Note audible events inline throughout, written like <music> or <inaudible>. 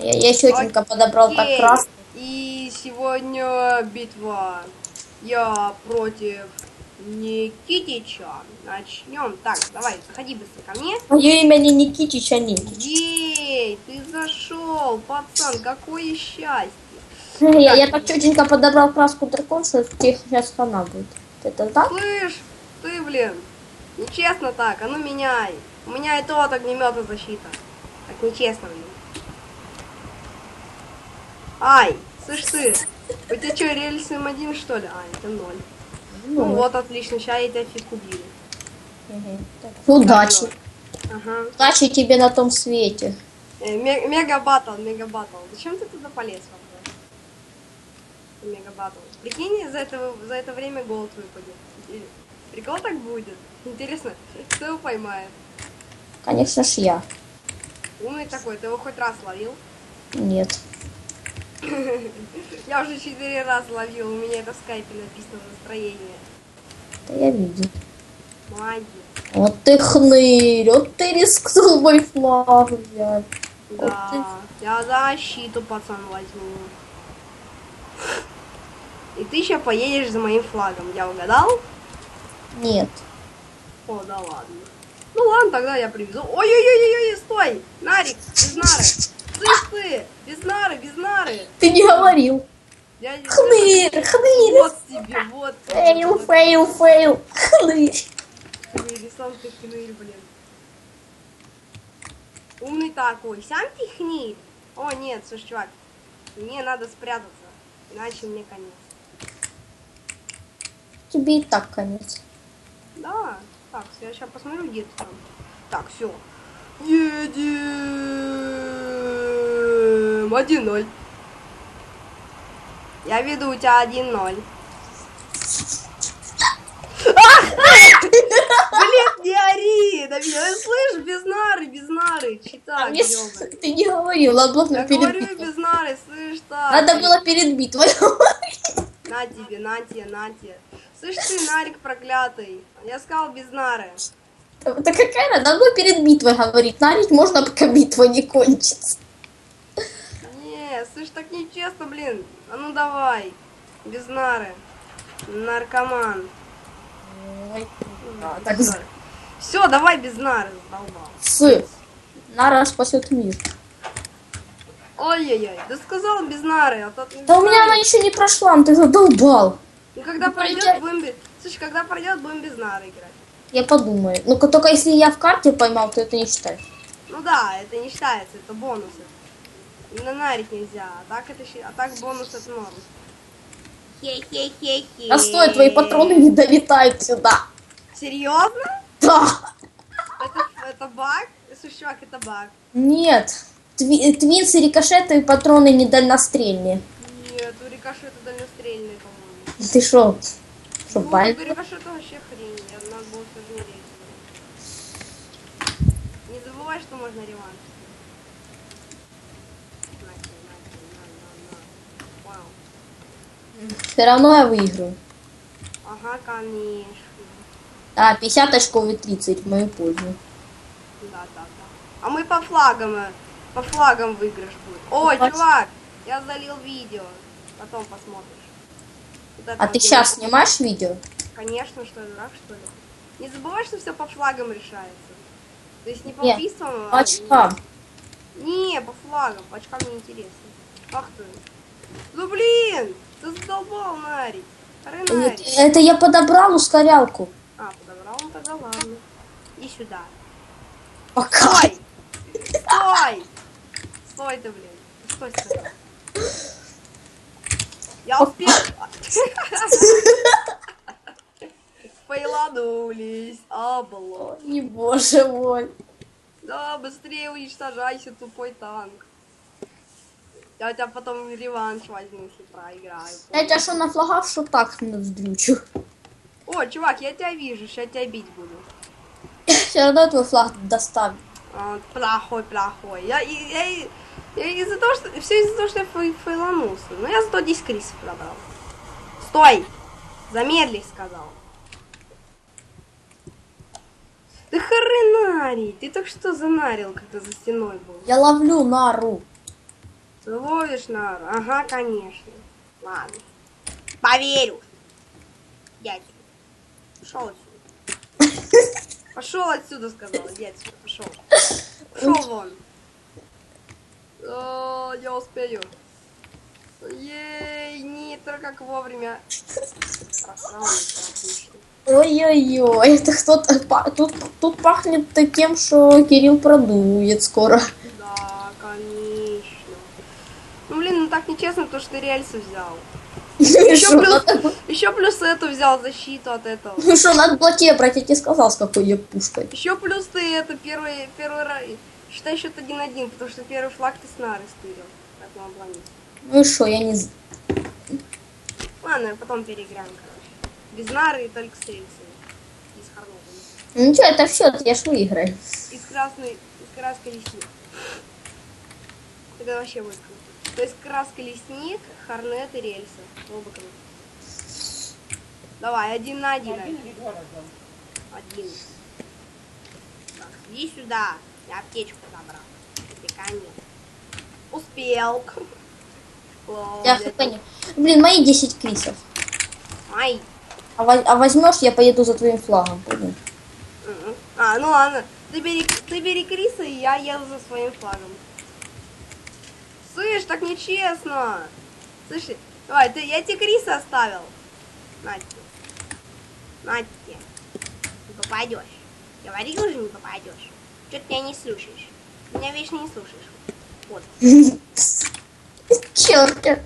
Я, я четенько подобрал так Окей. красный. И сегодня битва. Я против Никитича. Начнем. Так, давай, заходи быстро ко мне. Мое имя не Никитич, а Никич. Ей, ты зашел, пацан, какое счастье. <laughs> Я, я так четенько подобрал краску дракон, что тебе сейчас хана будет. Это так? Слышь, ты, блин, нечестно так, а ну меняй. У меня и то от огнемета защита. Так нечестно, блин. Ай, слышь ты, у тебя что, рельсы М1 что ли? А, это ноль. Ну, Ну, вот, отлично, сейчас я тебя фиг убью. мгм. Удачи. Ага. Удачи тебе на том свете. Э, ме- мега батл, мега батл. Зачем ты туда полез вообще? Мега батл. Прикинь, за это, за это время голод выпадет. Прикол так будет. Интересно, <laughs> кто его поймает? Конечно ж я. Умный такой, ты его хоть раз ловил? Нет. Я уже четыре раза ловил, у меня это в скайпе написано настроение. Это я видел. Молодец. Вот ты хнырь, вот ты рискнул мой флаг взять. Да, я защиту, пацан, возьму. И ты еще поедешь за моим флагом, я угадал? Нет. О, да ладно. Ну ладно, тогда я привезу. Ой-ой-ой-ой, стой! Нарик, без нары. Слышь ты, без нары, без нары. Ты не говорил. Я не- Хнырь, хнырь. Вот тебе, вот. тебе, Фейл, вот фейл, фейл. Хнырь. Хнырь, сам ты хнырь, блин. Умный такой. Сам ты хнырь. О, нет, слушай, чувак. Мне надо спрятаться. Иначе мне конец. Тебе и так конец. Да. Так, я сейчас посмотрю, где ты там. Так, все. Едем. 1-0. Я веду у тебя 1-0. Ах! Блин, не ори! Да меня, слышь, без нары, без нары. А Читай, мне с- Ты не говорил, надо было Я перед говорю битвой. без нары, слышь, так. Надо было перед битвой. На тебе, на тебе, на тебе. Слышь ты, Нарик проклятый. Я сказал без нары. Это какая? Надо было перед битвой говорить. Нарить можно, пока битва не кончится. Не, слышь, так нечестно, блин. А ну давай. Без нары. Наркоман. Да, так з- Все, давай без нары, задолбал. С. Нара спасет мир. Ой-ой-ой, да сказал без нары, а то ты без Да у меня она еще не прошла, ты задолбал. Ну когда Ну, пройдет, пройдет. будем без... Слушай, когда пройдет, будем без нары играть. Я подумаю. Ну только если я в карте поймал, то это не считается. Ну да, это не считается, это бонусы. На нарить нельзя, а так это а так бонус это норм. Хе-хе-хе-хе. А стой, твои патроны не долетают сюда. Серьезно? Да. Это, это баг? Слушай, чувак, это баг. Нет. Тви- твинсы, рикошеты и патроны недальнострельные. Нет, у рикошета дальнострельный, по-моему. Ты шо? Шо, Ну, у рикошета вообще хрень, я надо было сожалеть. Не забывай, что можно реванш. На тебе, на тебе, на, на, на. Вау. Все равно я выиграю. Ага, конечно. А, 50 очков и 30 в мою пользу. Да, да, да. А мы по флагам, э, по флагам выигрыш будет. Ой, Давайте. чувак, я залил видео. Потом посмотришь. А ты где сейчас снимаешь видео? Конечно, что, дурак, что ли? Не забывай, что все по флагам решается. То есть не по Не, убийствам, а... По очкам. Не, по флагам, по очкам неинтересно. Ах ты. Ну блин, ты задолбал, Нарик. Это, это я подобрал ускорялку. А, подобрал, ну тогда ладно. Иди сюда. Пока. Стой! Стой! Стой ты, блин. Стой, стой. Я успел. Фейланулись. Облом. Ой, боже мой. Да, быстрее уничтожайся, тупой танк. Я тебя потом реванш возьму, если проиграю. Я тебя что нафлагав, что так вздрючу. О, чувак, я тебя вижу, сейчас тебя бить буду. <laughs> Все равно твой флаг доставит. А, плохой, плохой. Я, я, и- я из-за того, что... Все из-за того, что я фей- фейланулся. Но я зато 10 крисов подобрал. Стой! Замедлись, сказал. Ты хренарий! Ты только что занарил, когда за стеной был. Я ловлю нару. Ты ловишь нару? Ага, конечно. Ладно. Поверю. Дядь. Пошел отсюда. Пошел отсюда, сказала. Дядь, пошел. Пошел вон. О, я успею. Ей, нитро, как вовремя. Ой-ой-ой, это кто-то... Тут, тут пахнет таким, что Кирилл продует скоро. Да, конечно. Так нечестно, то, что ты рельсы взял. Еще что, плюс, надо- еще плюс эту взял защиту от этого. ну что, надо было тебе брать, я тебе сказал, с какой я пушкой. Еще плюс ты это первый, первый раз. Считай счет один-один, потому что первый флаг ты с нары стырил. Как на обломе. Ну и что, я не... Ладно, потом переиграем, короче. Без нары и только с рельсами. И с хорнетами. Ну ничего, это все, я ж выиграю. И с красной, и с краской лесник. Это вообще будет круто. То есть краска лесник, хорнет и рельсы. Оба круто. Давай, один на один. Один. Так, иди сюда. Я аптечку забрал. Тебе конец. Успел. Я хп не- Блин, мои 10 крисов. Ай. А, воз- а возьмешь, я поеду за твоим флагом. понял? Мгм. А, ну ладно. Ты бери, ты бери Криса, и я еду за своим флагом. Слышь, так нечестно. Слышь, давай, ты, я тебе Криса оставил. Настя. Настя. Не попадешь. Говорил же, не попадешь. Что ты меня не слушаешь? Меня вечно не слушаешь. Вот. Черт. Э,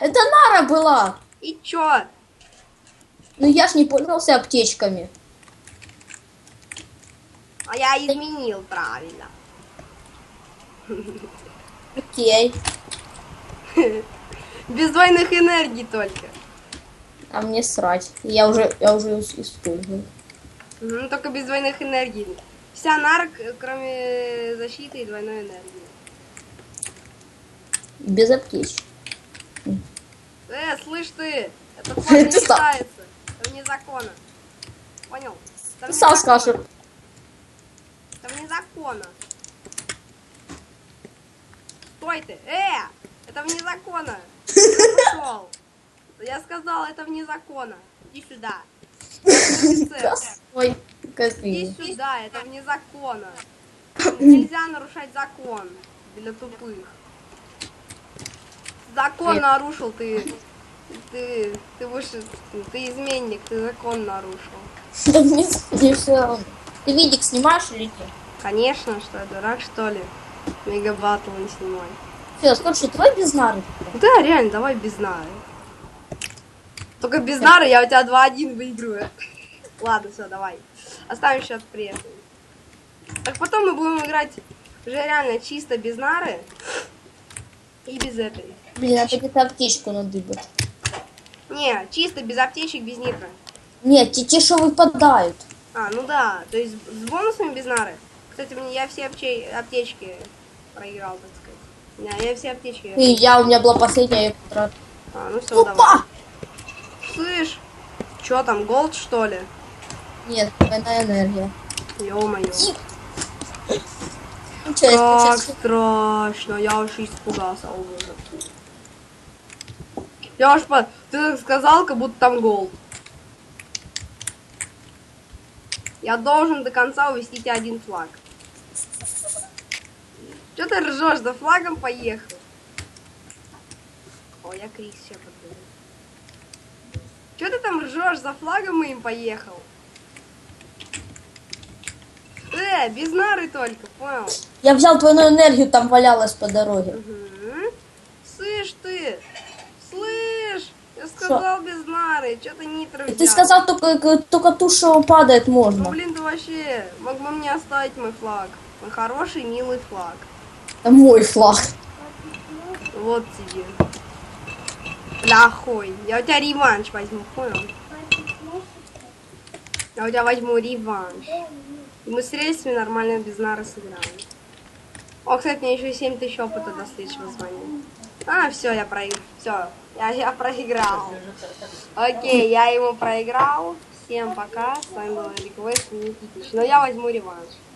это Нара была. И чё? Ну я ж не пользовался аптечками. А я изменил правильно. <laughs> Окей. <laughs> Без двойных энергий только. А мне срать. Я уже, я уже ис- использую. Ну, только без двойных энергий. Вся нарк, кроме защиты и двойной энергии. Без аптечек. Э, слышь ты, это не <laughs> считается. Это вне закона. Понял? Это Ты сам скажешь. Это вне закона. Стой ты! Э! Это вне закона! Пошел! Я сказала, это вне закона. Иди сюда. Ой, Иди сюда, это вне закона. Нельзя нарушать закон для тупых. Закон нарушил ты. Ты, ты выше, ты изменник, ты закон нарушил. <laughs> Ты видик снимаешь или нет? Конечно, что я дурак, что ли? Мегабаттл не снимай. Все, слушай, твой без нары. Да, реально, давай без нары. Только без нары я у тебя 2-1 выиграю. Ладно, все, давай. Оставим счет прежним. Так потом мы будем играть уже реально чисто без нары и без этой. Блин, надо где-то аптечку надыбать. Не, чисто без аптечек, без нитро. Нет, те, те, что выпадают. А, ну да, то есть с бонусами без нары. Кстати, мне я все аптечки проиграл, так сказать. Не, я все аптечки. И я, у меня была последняя, я. А, ну все, давай. Опа! Слышь, что там, голд что ли? Нет, двойная энергия. Ё-моё. Как страшно, я уж испугался уже. Я уж по... Ты так сказал, как будто там гол. Я должен до конца увести один флаг. Че ты ржешь? За флагом поехал. О, я Крис сейчас подберу. Че ты там ржешь? За флагом моим поехал. Э, без нары только, понял? Я взял двойную энергию, там валялась по дороге. Мгм. Слышь ты, слышь, я сказал без нары, что ты нитро взял? Ты сказал, только, к- только ту, что падает, Ну можно. блин, ты вообще, мог бы мне оставить мой флаг. Мой хороший, милый флаг. Это мой флаг. Вот тебе. Плохой. Я у тебя реванш возьму, понял? Я у тебя возьму реванш. И мы с рельсами нормально без нары сыграем. О, кстати, мне еще 7 тысяч опыта до следующего звания. А, все, я проиграл. Все, я, я проиграл. Окей, я ему проиграл. Всем пока. С вами был Риквест Никитич. Но я возьму реванш.